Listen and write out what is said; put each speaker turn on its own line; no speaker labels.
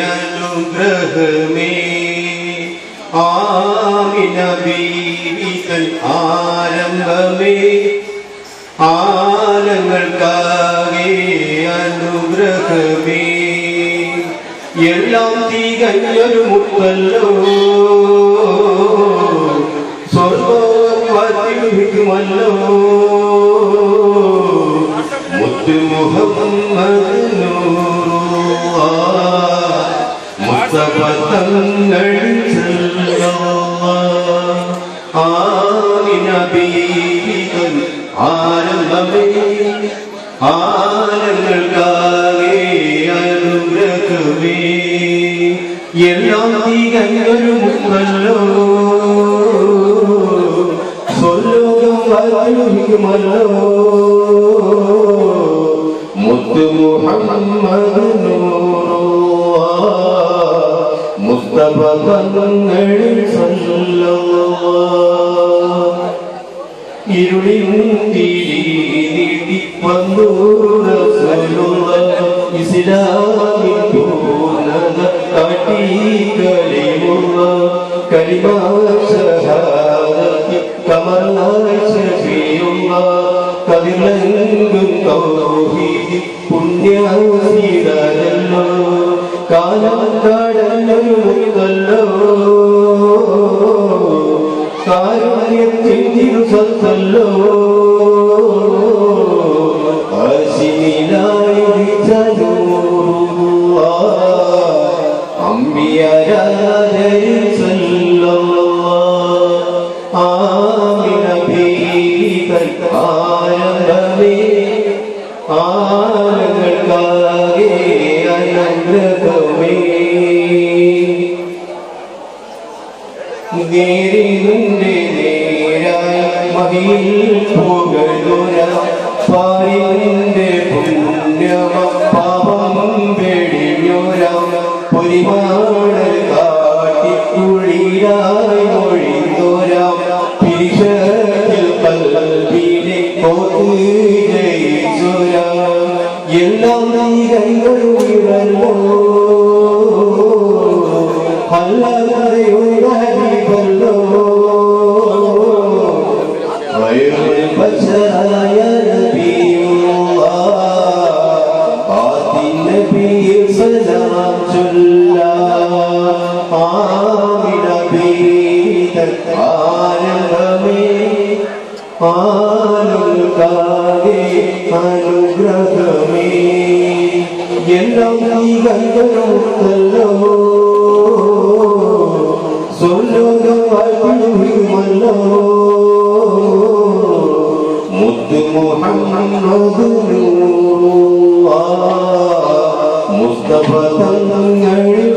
അനുഗ്രഹമേ. ആമിന ബീവിതൻ ആരംഭമേ. ആലങ്ങൾക്കാകെ അനുഗ്രഹമേ. എല്ലാം തികഞ്ഞൊരു മുത്തല്ലോ സ്വർഗവും വർദ്ധിക്കുമല്ലോ മുത്ത് മുഹമ്മദ് ആരംഭമേ ആരങ്ങൾക്കാകെ അനുഗ്രഹമേ. എല്ലാം തികഞ്ഞൊരു മുമ്പല്ലോ സ്വലോകം വർദ്ധിക്കുമല്ലോ മുത്ത് മുഹമ്മദ് തങ്ങളിൽ സല്ലല്ലാഹ് ഇരുളിന്തിരി നീട്ടി വന്നു റസൂലുള്ള ഇസ്ലാമിൻ പൂർണത കാട്ടി കലിമുള്ള കലിമാ ഷഹാദത്തി കമലായി ഷഫിയുള്ള കതിർലങ്കും തൗഹീദ് പുണ്യസീതല്ലോ കാലം കടലൊരു മുതല്ലോ കാരുണ്യത്തിൻ തിരുസത്തല്ലോ അശിനിലായി നേരിന്റെ നേരായ മഹിയിൽ പോകുന്ന പാരിന്റെ പുണ്യമ പാപം വെടിഞ്ഞൊര. പൊരിമാടൽ കാട്ടിക്കുഴിയായി മൊഴിഞ്ഞോരാം പിരിശത്തിൽ കൽവിനെ ജയിച്ചോരാം. എല്ലാം നീ കൈകളുള്ളോ ഹല്ലതയുള്ളോ ആരംഭമേ ആലുകാകെ അനുഗ്രഹമേ എല്ലാം കണ്ടല്ലോ സ്വർലോകം വാഴ്ത്തുമല്ലോ മുത്ത് മുഹമ്മദ് മുസ്തഫ തങ്ങളിൽ